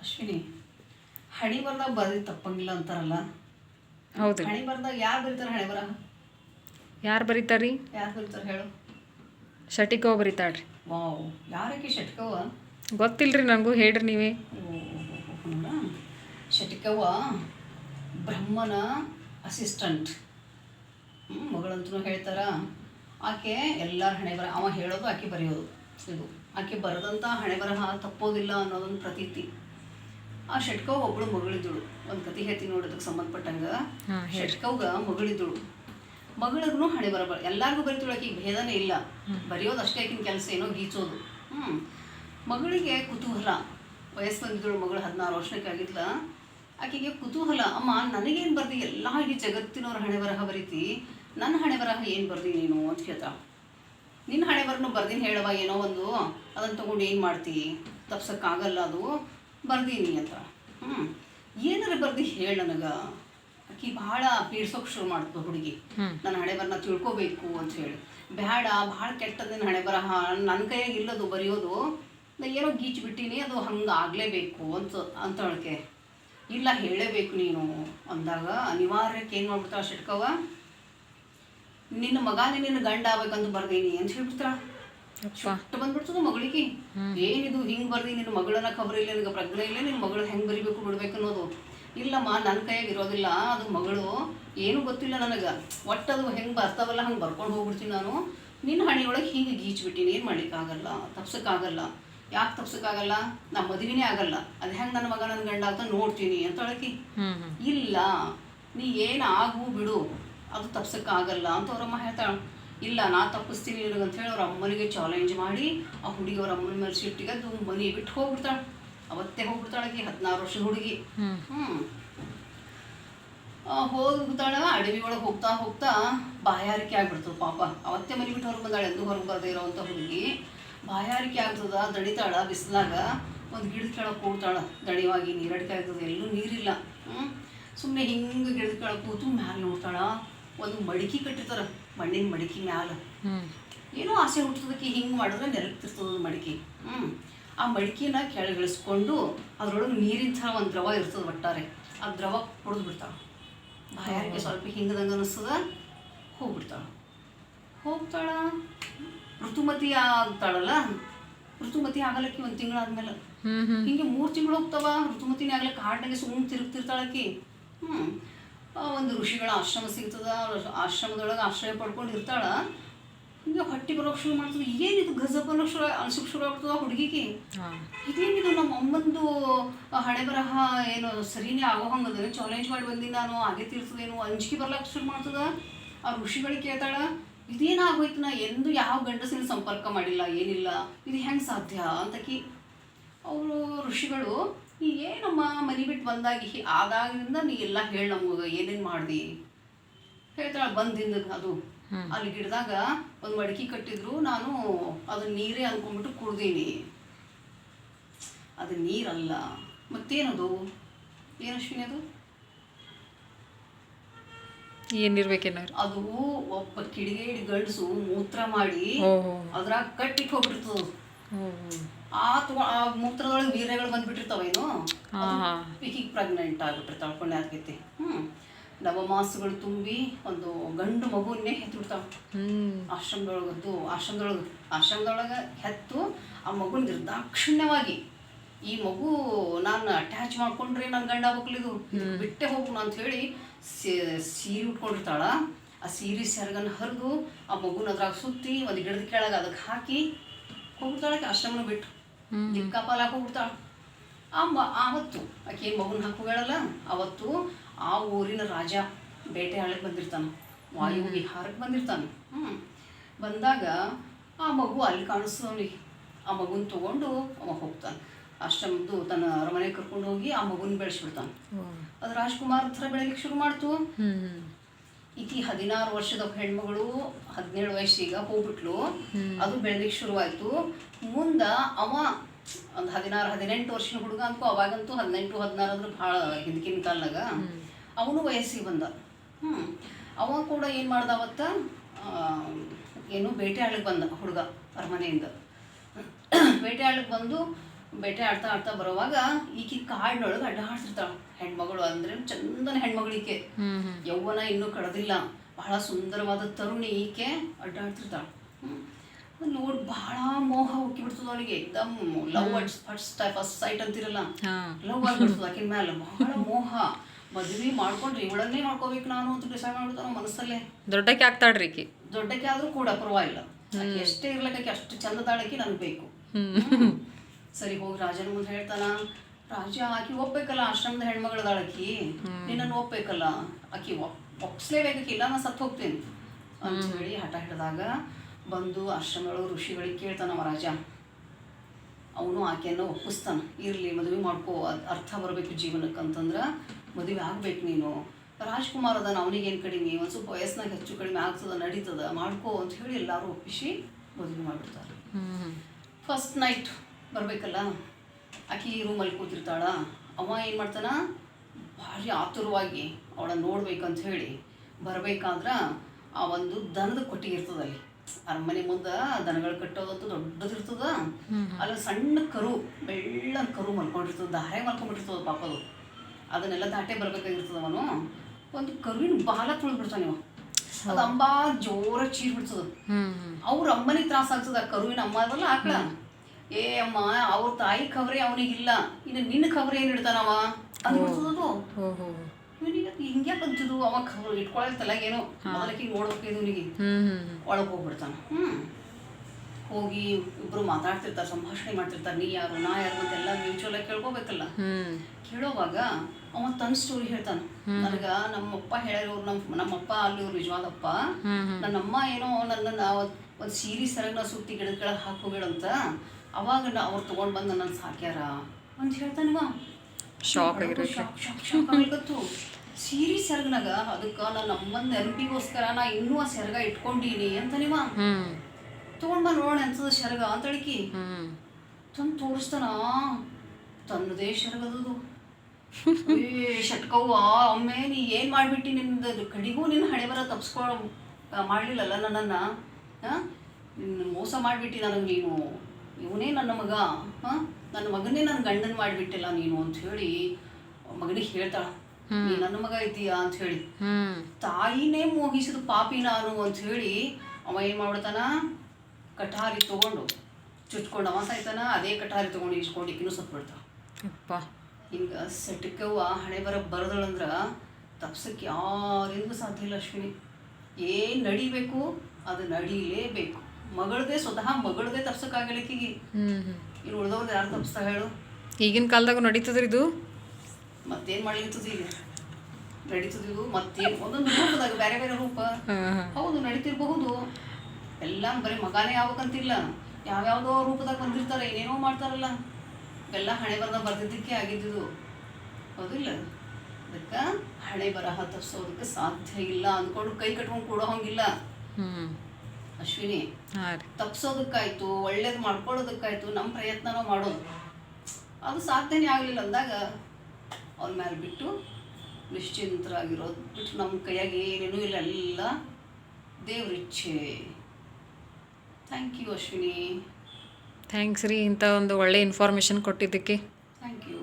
ಅಶ್ವಿನಿ ಹಣಿ ಬರ್ದಾಗ ಬರೀ ತಪ್ಪಂಗಿಲ್ಲ ಅಂತಾರಲ್ಲ? ಹೌದು. ಹಣಿ ಬರ್ದಾಗ ಯಾರು ಬರೀತಾರೆ ಹಣೆ ಬರ? ಯಾರು ಬರೀತಾರ್ರಿ? ಯಾರು ಬರೀತಾರೆ ಹೇಳು. ಷಟಿಕೋ ಬರೀತಾಳ್ರಿ. ವಾವ್ ಯಾರಕ್ಕೆ ಶಟ್ಕವ್ವ? ಗೊತ್ತಿಲ್ರಿ ನನಗೂ ಹೇಳ್ರಿ ನೀವೇ. ಶಟಿಕವ್ವ ಬ್ರಹ್ಮನ ಅಸಿಸ್ಟೆಂಟ್ ಮಗಳಂತೂ ಹೇಳ್ತಾರ ಆಕೆ ಎಲ್ಲರ ಹಣೆ ಬರ ಅವ ಹೇಳೋದು ಆಕೆ ಬರೆಯೋದು ಇದು ಆಕೆ ಬರೆದಂಥ ಹಣೆ ಬರಹ ತಪ್ಪೋದಿಲ್ಲ ಅನ್ನೋದೊಂದು ಪ್ರತೀತಿ ಆ ಷಟ್ಕವ್ ಒಬ್ಳು ಮಗಳಿದ್ದಳು ಒಂದು ಕತೆ ಹೇಳ್ತೀನಿ ನೋಡೋದಕ್ಕೆ ಸಂಬಂಧಪಟ್ಟಂಗೆ. ಷಟ್ಕವ್ಗ ಮಗಳಿದ್ದಳು ಮಗಳಿಗೂ ಹಣೆ ಬರ ಎಲ್ಲರಿಗೂ ಬರಿತಾಳು ಈಗ ಭೇದನೇ ಇಲ್ಲ. ಬರೆಯೋದು ಅಷ್ಟೇ ಆಕಿನ ಕೆಲಸ ಏನೋ ಗೀಚೋದು. ಹ್ಞೂ ಮಗಳಿಗೆ ಕುತೂಹಲ. ವಯಸ್ಸು ಬಂದಿದ್ದಳು ಮಗಳು ಹದಿನಾರು ವರ್ಷಕ್ಕೆ ಆಗಿದ್ಲ ಆಕೆಗೆ ಕುತೂಹಲ ಅಮ್ಮ ನನಗೇನು ಬರ್ದಿ? ಎಲ್ಲ ಇಡೀ ಜಗತ್ತಿನವ್ರ ಹಣೆ ಬರಹ ಬರೀತಿ. ನನ್ನ ಹಣೆ ಬರಹ ಏನು ಬರ್ದಿ ನೀನು? ಅಂತ ಕೇಳ್ತಾಳ. ನಿನ್ನ ಹಣೆ ಬರನು ಬರ್ದಿನ ಹೇಳವ ಏನೋ ಒಂದು. ಅದನ್ನು ತಗೊಂಡು ಏನು ಮಾಡ್ತಿ? ತಪ್ಸಕ್ಕಾಗಲ್ಲ ಅದು. ಬರ್ದೀನಿ ಅಂತ. ಹ್ಞೂ ಏನಾರ ಬರ್ದಿ ಹೇಳ ನನಗೆ. ಆಕಿ ಭಾಳ ಪೀಡ್ಸೋಕೆ ಶುರು ಮಾಡ್ತು ಹುಡುಗಿ. ನನ್ನ ಹಣೆ ಬರನ ತಿಳ್ಕೊಬೇಕು ಅಂತ ಹೇಳಿ. ಬೇಡ ಭಾಳ ಕೆಟ್ಟದಿನ ಹಣೆ ಬರಹ ನನ್ನ ಕೈಯಾಗ ಇಲ್ಲದು ಬರೆಯೋದು. ನಾ ಏನೋ ಗೀಚ್ ಬಿಟ್ಟಿನಿ ಅದು ಹಂಗೆ ಆಗಲೇಬೇಕು ಅಂತ ಅಂತಳಕ್ಕೆ ಇಲ್ಲ ಹೇಳಬೇಕು ನೀನು ಅಂದಾಗ ಅನಿವಾರ್ಯಕ್ಕೆ ಏನು ಮಾಡ್ಬಿಡ್ತಾಳ ಶಿಟ್ಕವ ನಿನ್ನ ಮಗಾನೇ ನಿನ್ನ ಗಂಡ ಆಗ್ಬೇಕಂತ ಬರ್ದೀನಿ ಅಂತ ಹೇಳ್ಬಿಡ್ತಾಳ. ಅಷ್ಟು ಬಂದ್ಬಿಡ್ತದ ಮಗಳಿಗೆ. ಏನಿದು ಹಿಂಗ್ ಬರ್ದಿ ನಿನ್ನ ಮಗಳನ್ನ ಖಬರ್ ಇಲ್ಲ ನಿನಗೆ ಪ್ರಜ್ಞೆ ಇಲ್ಲ ನಿನ್ನ ಮಗಳು ಹೆಂಗ್ ಬರಿಬೇಕು ಬಿಡ್ಬೇಕು ಅನ್ನೋದು. ಇಲ್ಲಮ್ಮ ನನ್ನ ಕೈಯಾಗ ಇರೋದಿಲ್ಲ. ಅದು ಮಗಳು ಏನು ಗೊತ್ತಿಲ್ಲ ನನಗೆ. ಒಟ್ಟ ಅದು ಹೆಂಗೆ ಬರ್ತಾವಲ್ಲ ಹಂಗೆ ಬರ್ಕೊಂಡು ಹೋಗ್ಬಿಡ್ತೀನಿ ನಾನು. ನಿನ್ನ ಹಣಿಯೊಳಗೆ ಹಿಂಗೆ ಗೀಚ್ಬಿಟ್ಟಿನಿ ಏನು ಮಾಡ್ಲಿಕ್ಕಾಗಲ್ಲ ತಪ್ಸಕ್ಕಾಗಲ್ಲ. ಯಾಕೆ ತಪ್ಸಕ್ಕಾಗಲ್ಲ? ನಾ ಮದುವೆನೇ ಆಗಲ್ಲ. ಅದು ಹೆಂಗೆ ನನ್ನ ಮಗ ನನ್ನ ಗಂಡ ಅಂತ ನೋಡ್ತೀನಿ ಅಂತ ಹೇಳಕಿ ಇಲ್ಲ ನೀ ಏನು ಆಗು ಬಿಡು. ಅದು ತಪ್ಸಕ್ಕಾಗಲ್ಲ ಅಂತ ಅವರಮ್ಮ ಹೇಳ್ತಾಳೆ. ಇಲ್ಲ ನಾ ತಪ್ಪಿಸ್ತೀನಿ ಅಂತ ಹೇಳಿ ಅವ್ರ ಅಮ್ಮನಿಗೆ ಚಾಲೆಂಜ್ ಮಾಡಿ ಆ ಹುಡುಗಿ ಅವ್ರ ಅಮ್ಮನ ಮೇಲೆ ಸಿಟ್ಟಿಗೆ ಅದು ಮನೆ ಬಿಟ್ಟು ಹೋಗ್ಬಿಡ್ತಾಳೆ. ಅವತ್ತೇ ಹೋಗ್ಬಿಡ್ತಾಳೆ ಈ ಹದಿನಾರು ವರ್ಷದ ಹುಡುಗಿ. ಹ್ಞೂ ಹ್ಞೂ ಹೋಗ್ಬಿಡ್ತಾಳ ಅಡವಿ ಒಳಗೆ ಹೋಗ್ತಾ ಹೋಗ್ತಾ ಬಾಯಾರಿಕೆ ಆಗ್ಬಿಡ್ತು ಪಾಪ. ಅವತ್ತೇ ಮನೆ ಬಿಟ್ಟು ಹೊರಗೆ ಬಂದಾಳೆ ಎಂದು ಹೊರಗೆ ಬರದೇ ಇರೋವಂಥ ಹುಡುಗಿ. ಬಾಯಾರಿಕೆ ಆಗ್ತದ ದಡಿತಾಳ ಬಿಸಿಲಾಗ. ಒಂದು ಗಿಡದ ಕೆಳಗೆ ಕೂಡ್ತಾಳ ದಣಿವಾಗಿ ನೀರಡಿಕೆ ಆಗ್ತದೆ ಎಲ್ಲೂ ನೀರಿಲ್ಲ. ಹ್ಞೂ ಸುಮ್ಮನೆ ಹಿಂಗೆ ಗಿಡದ ಕೆಳಗೆ ಕೂತು ಮ್ಯಾಲೆ ನೋಡ್ತಾಳ. ಒಂದು ಮಡಿಕೆ ಕಟ್ಟಿರ್ತಾರ. ಮಣ್ಣಿನ ಮಡಿಕೆ ಮ್ಯಾಲ. ಏನೋ ಆಸೆ ಹುಟ್ಟಿಸೋದಕ್ಕೆ ಹಿಂಗೆ ಮಾಡಿದ್ರೆ ನೆಲಕ್ತಿರ್ತದ ಮಡಿಕೆ. ಹ್ಞೂ ಆ ಮಡಿಕೆನ ಕೆಳಗಿಳಿಸ್ಕೊಂಡು ಅದ್ರೊಳಗೆ ನೀರಿನ ಥರ ಒಂದು ದ್ರವ ಇರ್ತದೆ ಒಟ್ಟಾರೆ. ಆ ದ್ರವ ಕುಡಿದು ಬಿಡ್ತಾಳೆ. ಬಾಯಾರಿಗೆ ಸ್ವಲ್ಪ ಹಿಂಗದಂಗೆ ಅನಿಸ್ತದ ಹೋಗ್ಬಿಡ್ತಾಳ. ಹೋಗ್ತಾಳ. ಋತುಮತಿ ಆಗ್ತಾಳಲ್ಲ? ಋತುಮತಿ ಆಗಲಕ್ಕೆ ಒಂದು ತಿಂಗಳಾದ್ಮೇಲೆ ಹಿಂಗೆ ಮೂರು ತಿಂಗಳು ಹೋಗ್ತಾವ ಋತುಮತಿನೇ ಆಗ್ಲಕ್ಕೆ ಕಾಡ್ನಾಗೆ ಸುಮ್ಮನೆ ತಿರುಗ್ತಿರ್ತಾಳಕಿ ಹ್ಞೂ ಒಂದು ಋಷಿಗಳ ಆಶ್ರಮ ಸಿಗ್ತದ ಅವ್ರ ಆಶ್ರಮದೊಳಗೆ ಆಶ್ರಯ ಪಡ್ಕೊಂಡು ಇರ್ತಾಳ. ಹಿಂಗೆ ಹೊಟ್ಟೆ ಬರೋಕೆ ಶುರು ಮಾಡ್ತದೆ. ಏನಿದು ಗಜಬ್ ಅನ್ನೋ ಶುರು ಅನ್ಸಕ್ಕೆ ಶುರು ಆಗ್ತದ ಹುಡುಗಿಗೆ? ಇದೇನಿದು ನಮ್ಮ ಅಮ್ಮಂದು ಹಳೆ ಬರಹ ಏನು ಸರಿನೇ ಆಗೋ ಹಂಗದ. ಚಾಲೆಂಜ್ ಮಾಡಿ ಬಂದಿ ನಾನು ಆಗೇ ತೀರ್ತದೇನು ಅಂಜಿಕೆ ಬರ್ಲಕ್ಕೆ ಶುರು ಮಾಡ್ತದ. ಆ ಋಷಿಗಳಿಗೆ ಕೇಳ್ತಾಳ ಇದೇನಾಗೋಯ್ತು ನಾ ಎಂದು ಯಾವ ಗಂಡಸಿನ ಸಂಪರ್ಕ ಮಾಡಿಲ್ಲ ಏನಿಲ್ಲ ಇದು ಹೆಂಗೆ ಸಾಧ್ಯ? ಅಂತಕಿ ಅವರು ಋಷಿಗಳು ಏನಮ್ಮ ಮನೆ ಬಿಟ್ಟು ಬಂದಾಗ ಆದಾಗಿಂದ ನೀ ಎಲ್ಲ ಹೇಳಿ ನಮಗೆ ಏನೇನು ಮಾಡ್ದಿ? ಹೇಳ್ತಾಳೆ ಬಂದಿಂದ ಅದು. ಅಲ್ಲಿ ಗಿಡದಾಗ ಒಂದು ಮಡಿಕೆ ಕಟ್ಟಿದ್ರು ನಾನು ಅದನ್ನ ನೀರೇ ಅನ್ಕೊಂಡ್ಬಿಟ್ಟು ಕುಡ್ದೀನಿ. ಅದು ನೀರಲ್ಲ. ಮತ್ತೇನದು? ಏನು ಅಶ್ವಿನಿ ಅದು? ಏನಿರ್ಬೇಕೇನಾರು ಅದು ಒಬ್ಬ ಕಿಡಿಗೇಡಿ ಗಂಡಸು ಮೂತ್ರ ಮಾಡಿ ಅದ್ರಾಗ ಕಟ್ಟಿಟ್ಟು ಹೋಗ್ಬಿಡ್ತದ ಆ ತಗೊ ಆ ಮೂತ್ರದೊಳಗೆ ವೀರ್ಯಗಳು ಬಂದ್ಬಿಟ್ಟಿರ್ತಾವೇನು ಹಾಂ ಹಾಂ. ಈಕಿಗೆ ಪ್ರೆಗ್ನೆಂಟ್ ಆಗ್ಬಿಟ್ಟಿರ್ತಾಳೆ ಪುಣ್ಯಾತ್ಗತಿ ಹ್ಞೂ ನವಮಾಸಗಳು ತುಂಬಿ ಒಂದು ಗಂಡು ಮಗುವನ್ನೇ ಹೆತ್ಬಿಡ್ತಾಳೆ ಹ್ಞೂ ಆಶ್ರಮದೊಳಗದ್ದು ಆಶ್ರಮದೊಳಗೆ ಆಶ್ರಮದೊಳಗೆ ಹೆತ್ತು ಆ ಮಗುನ ನಿರ್ದಾಕ್ಷಿಣ್ಯವಾಗಿ ಈ ಮಗು ನಾನು ಅಟ್ಯಾಚ್ ಮಾಡ್ಕೊಂಡ್ರೆ ನನ್ನ ಗಂಡ ಇದು ಬಿಟ್ಟೆ ಹೋಗೋಣ ಅಂತ ಹೇಳಿ ಸೀರೆ ಉಟ್ಕೊಂಡಿರ್ತಾಳ. ಆ ಸೀರೆ ಸೆರಗನ್ನು ಹರಿದು ಆ ಮಗುನ ಅದ್ರಾಗ ಸುತ್ತಿ ಒಂದು ಗಿಡದ ಕೆಳಗೆ ಅದಕ್ಕೆ ಹಾಕಿ ಹೋಗ್ತಾಳಕ್ಕೆ ಆಶ್ರಮನ ಬಿಟ್ಟು. ದಿಕ್ಕಾಪಾಲ ಹೋಗ್ಬಿಡ್ತಾಳೆ ಆ ಮ ಆವತ್ತು. ಆಕೆ ಮಗುನ ಹಾಕೋಗಳಲ್ಲ ಅವತ್ತು ಆ ಊರಿನ ರಾಜ ಬೇಟೆ ಆಳಕ್ಕೆ ಬಂದಿರ್ತಾನೆ. ವಾಯು ವಿಹಾರಕ್ಕೆ ಬಂದಿರ್ತಾನೆ. ಹ್ಞೂ ಬಂದಾಗ ಆ ಮಗು ಅಲ್ಲಿ ಕಾಣಿಸ್ತವನಿಗೆ ಆ ಮಗುನ ತಗೊಂಡು ಅವ ಹೋಗ್ತಾನೆ. ಆಶ್ರಮದ್ದು ತನ್ನ ಅರಮನೆ ಕರ್ಕೊಂಡು ಹೋಗಿ ಆ ಮಗುನ ಬೆಳೆಸ್ಬಿಡ್ತಾನೆ. ಅದು ರಾಜ್ಕುಮಾರ್ ಹತ್ರ ಬೆಳಲಿಕ್ಕೆ ಶುರು ಮಾಡ್ತು. ಈಕಿ ಹದಿನಾರು ವರ್ಷದ ಹೆಣ್ಮಗಳು ಹದಿನೇಳು ವಯಸ್ಸೀಗ ಹೋಗ್ಬಿಟ್ಲು. ಅದು ಬೆಳಲಿಕ್ಕೆ ಶುರುವಾಯ್ತು. ಮುಂದ ಅವ ಒಂದು ಹದಿನಾರು ಹದಿನೆಂಟು ವರ್ಷದ ಹುಡುಗ ಅಂತೂ ಅವಾಗಂತೂ ಹದಿನೆಂಟು ಹದಿನಾರು ಅಂದ್ರೆ ಭಾಳ ಹಿಂದಿನ ಕಾಲ್ನಾಗ. ಅವನು ವಯಸ್ಸಿಗೆ ಬಂದ. ಹ್ಞೂ ಅವ ಕೂಡ ಏನು ಮಾಡ್ದ ಅವತ್ತ? ಏನು ಬೇಟೆ ಆಡ್ಲಿಕ್ಕೆ ಬಂದ ಹುಡುಗ ಅರಮನೆಯಿಂದ. ಬೇಟೆ ಆಡ್ಲಿಕ್ಕೆ ಬಂದು ಬೇಟೆ ಆಡ್ತಾ ಆಡ್ತಾ ಬರುವಾಗ ಈಕಿ ಕಾಡಿನೊಳಗೆ ಅಡ್ಡಾಡ್ತಿರ್ತಾಳ ಹೆಣ್ಮಗಳು ಅಂದ್ರೆ ಚಂದನ ಹೆಣ್ಮಗಳಿಕೆ ಈಕೆ. ಯೌವನ ಇನ್ನೂ ಕಳೆದಿಲ್ಲ ಬಹಳ ಸುಂದರವಾದ ತರುಣಿ ಈಕೆ ಅಡ್ಡಾಡ್ತಿರ್ತಾಳ ನೋಡಿ ಬಹಳ ಮೋಹ ಬಿಡ್ತದ ಅವನಿಗೆ. ಎಕ್ದಮ್ love at first first sight ಅಂತಿರಲ್ಲ. Love ಆಗ್ಬಿಡ್ತದ ಆಕಿನ ಮೇಲೆ ಬಹಳ ಮೋಹ. ಮದುವೆ ಮಾಡ್ಕೊಂಡ್ರಿ ಇವಳನ್ನೇ ಮಾಡ್ಕೋಬೇಕು ನಾನು ಅಂತ ಡಿಸೈಡ್ ಮಾಡ್ಬಿಡ್ತಾನ ಮನಸ್ಸಲ್ಲೇ. ದೊಡ್ಡಕ್ಕೆ ಆಗ್ತಾಳ್ರಿ ಈಕಿ. ದೊಡ್ಡಕ್ಕೆ ಆದ್ರೂ ಕೂಡ ಪರವಾಗಿಲ್ಲ. ಎಷ್ಟೇ ಇರ್ಲಕ್ಕೆ ಅಷ್ಟು ಚಂದದಾಳಕಿ ನನಗೆ ಬೇಕು. ಸರಿ ಹೋಗಿ ರಾಜನ ಮುಂದೆ ಹೇಳ್ತಾನ ರಾಜ ಆಕಿ ಒಪ್ಪಬೇಕಲ್ಲ ಆಶ್ರಮದ ಹೆಣ್ಮಗಳದಾಳಕಿ ನಿನ್ನನ್ನು ಒಪ್ಪಬೇಕಲ್ಲ ಆಕಿ ಒಪ್ ಒಪ್ಸ್ಲೇಬೇಕಿ ಇಲ್ಲ ನಾ ಸತ್ತು ಹೋಗ್ತೀನಿ. ಅಂತ ಹೇಳಿ ಹಠ ಹಿಡಿದಾಗ ಬಂದು ಆಶ್ರಮಗಳು ಋಷಿಗಳಿಗೆ ಕೇಳ್ತಾನವ ರಾಜ. ಅವನು ಆಕೆಯನ್ನು ಒಪ್ಪಿಸ್ತಾನ. ಇರಲಿ ಮದುವೆ ಮಾಡ್ಕೋ ಅರ್ಥ ಬರಬೇಕು ಜೀವನಕ್ಕೆ ಅಂತಂದ್ರೆ ಮದುವೆ ಆಗ್ಬೇಕು ನೀನು. ರಾಜ್ಕುಮಾರ್ ಅದಾನ ಅವನಿಗೇನು ಕಡಿಮೆ? ಒಂದು ಸ್ವಲ್ಪ ವಯಸ್ಸಿನಾಗ ಹೆಚ್ಚು ಕಡಿಮೆ ಆಗ್ತದ ನಡೀತದ ಮಾಡ್ಕೋ ಅಂತ ಹೇಳಿ ಎಲ್ಲರೂ ಒಪ್ಪಿಸಿ ಮದುವೆ ಮಾಡಿಬಿಡ್ತಾರೆ. ಫಸ್ಟ್ ನೈಟ್ ಬರಬೇಕಲ್ಲ? ಆಕಿ ರೂಮಲ್ಲಿ ಕೂತಿರ್ತಾಳ. ಅವ ಏನು ಮಾಡ್ತಾನ? ಭಾರಿ ಆತುರವಾಗಿ ಅವಳ ನೋಡ್ಬೇಕಂತ ಹೇಳಿ ಬರಬೇಕಾದ್ರೆ ಆ ಒಂದು ದನದ ಕೊಟ್ಟಿಗೆ ಇರ್ತದ ಅಲ್ಲಿ. ಅರಮನೆ ಮುಂದೆ ದನಗಳು ಕಟ್ಟೋದಂತೂ ದೊಡ್ಡದಿರ್ತದ. ಅಲ್ಲಿ ಸಣ್ಣ ಕರು ಬೆಳ್ಳನ ಕರು ಮಲ್ಕೊಂಡಿರ್ತದ. ದಾರೆ ಮಲ್ಕೊಂಡ್ಬಿಟ್ಟಿರ್ತದ ಪಾಪದು. ಅದನ್ನೆಲ್ಲ ದಾಟೆ ಬರ್ಬೇಕಾಗಿರ್ತದ ಅವನು. ಒಂದು ಕರುವಿನ ಬಾಲ ತುಳಿದ್ಬಿಡ್ತಾನೆ ಇವ. ಅದು ಅಂಬಾ ಜೋರ ಚೀರ್ ಬಿಡ್ತದ ಅವ್ರ ಅಮ್ಮನಿಗೆ ತ್ರಾಸ ಆಗ್ತದ. ಕರುವಿನ ಅಮ್ಮ ಅದಲ್ಲ ಆಕಳ. ಏ ಅಮ್ಮ ಅವ್ರ ತಾಯಿ ಖಬರೇ ಅವನಿಗಿಲ್ಲ ಇನ್ನು ನಿನ್ನ ಖಬರ್ ಏನ್ ಇಡ್ತಾನವ? ಅದು ಇವನಿಗೆ ಹಿಂಗೆ ಅಂತಿದ್ದು ಅವ ಖಬರ್ ಇಟ್ಕೊಳ್ತಲ್ಲ ಏನೋ ಅದಕ್ಕೆ ನೋಡ್ಬೇಕು ಇವನಿಗೆ. ಒಳಗ್ ಹೋಗ್ಬಿಡ್ತಾನ. ಹ್ಮ್. ಹೋಗಿ ಇಬ್ರು ಮಾತಾಡ್ತಿರ್ತಾರ ಸಂಭಾಷಣೆ ಮಾಡ್ತಿರ್ತಾರ ನೀ ಯಾರು ನಾ ಯಾರು ಅಂತೆಲ್ಲ ಮ್ಯೂಚುವಲ್ ಆಗಿ ಕೇಳ್ಕೋಬೇಕಲ್ಲ. ಕೇಳೋವಾಗ ಅವ ತನ್ನ ಸ್ಟೋರಿ ಹೇಳ್ತಾನ. ನನಗ ನಮ್ಮಪ್ಪ ಹೇಳಿರೋರು ನಮ್ಮ ನಮ್ಮಪ್ಪ ಅಲ್ಲಿ ಅವ್ರು ನಿಜವಾದಪ್ಪ ನನ್ನಮ್ಮ ಏನೋ ನನ್ನ ಒಂದು ಸೀರಿ ಸರಗ್ ನಾ ಸುತ್ತಿ ಗಿಡದ ಕೆಳಗೆ ಹಾಕೋಬೇಡಂತ ಅವಾಗ ನಾ ಅವ್ರು ತೊಗೊಂಡು ಬಂದು ನನ್ನ ಸಾಕ್ಯಾರ? ಅಂತ ಹೇಳ್ತಾನವ ಶಾಕ್ ಆಗ್ಲಿಕತ್ತು ಸೀರೆ ಸೆರಗ್ನಾಗ ಅದಕ್ಕೆ ನನ್ನ ಅಮ್ಮನ ನೆನಪಿಗೋಸ್ಕರ ನಾ ಇನ್ನೂ ಆ ಸೆರಗ ಇಟ್ಕೊಂಡೀನಿ ಅಂತ ನೀವ ತೊಗೊಂಡ್ ಬಾ ನೋಡ ಅನ್ಸದ ಸೆರಗ ಅಂತ ಹೇಳಿಕಿ ತಂದು ತೋರಿಸ್ತಾನ? ತನ್ನದೇ ಸೆರಗದದು ಏ ಶಟ್ಕವ್ವ ಒಮ್ಮೆ ನೀ ಏನು ಮಾಡ್ಬಿಟ್ಟಿ ನಿನ್ನದು ಕಡಿಗೂ ನಿನ್ನ ಹಣೆ ಬರ ತಪ್ಸ್ಕೊ ಮಾಡಲಿಲ್ಲಲ್ಲ ನನ್ನನ್ನು? ಹಾಂ ನಿನ್ನ ಮೋಸ ಮಾಡಿಬಿಟ್ಟು ನನಗೆ ನೀನು. ಇವನೇ ನನ್ನ ಮಗ. ಹಾಂ? ನನ್ನ ಮಗನೇ ನನ್ನ ಗಂಡನ ಮಾಡಿಬಿಟ್ಟಿಲ್ಲ ನೀನು ಅಂತ ಹೇಳಿ ಮಗನಿಗೆ ಹೇಳ್ತಾಳ. ನೀ ನನ್ನ ಮಗ ಇದ್ದೀಯಾ ಅಂತ ಹೇಳಿ. ತಾಯಿನೇ ಮೋಹಿಸಿದ ಪಾಪಿ ನಾನು ಅಂತ ಹೇಳಿ ಅವ ಏನು ಮಾಡ್ಬಿಡ್ತಾನ? ಕಟಾರಿ ತಗೊಂಡು ಚುಚ್ಕೊಂಡು ಅವ ಸಾಯ್ತಾನ ಅದೇ ಕಟಾರಿ ತಗೊಂಡು ಇಸ್ಕೊಂಡು ಇಕ್ಕಿನೂ ಸತ್ಬಿಡ್ತಾವ ಬಿಡ್ತಾವ ಹಿಂಗ ಸೆಟಕವ್ವ ಹಣೆ ಬರ ಬರದಳಂದ್ರ ತಪ್ಸಕ್ಕೆ ಯಾರಿಂದ ಸಾಧ್ಯ ಇಲ್ಲ ಅಶ್ವಿನಿ. ಏನು ನಡಿಬೇಕು ಅದು ನಡೀಲೇಬೇಕು. ಮಗಳದೇ ಸ್ವತಃ ಮಗಳದೇ ತಪ್ಸಕ್ಕಾಗಲಿಕ್ಕೆ ಹ್ಞೂ ಹ್ಞೂ ಇನ್ನು ಉಳ್ದವ್ರದ್ದು ಯಾರು ತಪ್ಸ್ತಾ ಹೇಳು? ಈಗಿನ ಕಾಲದಾಗ ನಡೀತದ್ರಿ ಇದು? ಮತ್ತೇನು ಮಾಡ್ಲಿರ್ತದ ಈಗ? ನಡೀತದಿದು ಮತ್ತೇನು? ಒಂದೊಂದು ರೂಪದಾಗ ಬೇರೆ ಬೇರೆ ರೂಪ. ಹೌದು ನಡೀತಿರ್ಬಹುದು. ಎಲ್ಲ ಬರೀ ಮಗಾನೇ ಯಾವ ಯಾವ್ಯಾವುದೋ ರೂಪದಾಗ ಬಂದಿರ್ತಾರೆ ಏನೇನೋ ಮಾಡ್ತಾರಲ್ಲ. ಎಲ್ಲ ಹಣೆ ಬರದ ಬರ್ದಿದ್ದಕ್ಕೆ ಆಗಿದ್ದುದು ಹೌದಿಲ್ಲ ಅದಕ್ಕೆ ಹಣೆ ಬರಹ ತಪ್ಸೋದಕ್ಕೆ ಸಾಧ್ಯ ಇಲ್ಲ ಅಂದ್ಕೊಂಡು ಕೈ ಕಟ್ಕೊಂಡು ಕೊಡೋ ಹಂಗಿಲ್ಲ. ಅಶ್ವಿನಿ ತಪ್ಸೋದಕ್ಕಾಯ್ತು ಒಳ್ಳೇದು ಮಾಡ್ಕೊಳ್ಳೋದಕ್ಕಾಯ್ತು ನಮ್ಮ ಪ್ರಯತ್ನನೂ ಮಾಡೋದು. ಅದು ಸಾಧ್ಯನೇ ಆಗಲಿಲ್ಲ ಅಂದಾಗ ಅವ್ರ ಮೇಲೆ ಬಿಟ್ಟು ನಿಶ್ಚಿಂತರಾಗಿರೋದು ಬಿಟ್ಟು ನಮ್ಮ ಕೈಯಾಗ ಏನೇನೂ ಇಲ್ಲ ಎಲ್ಲ ದೇವ್ರ ಇಚ್ಛೆ. Thank you Ashwini. ಥ್ಯಾಂಕ್ಸ್ ರೀ ಇಂಥ ಒಂದು ಒಳ್ಳೆ ಇನ್ಫಾರ್ಮೇಷನ್ ಕೊಟ್ಟಿದ್ದಕ್ಕೆ. Thank you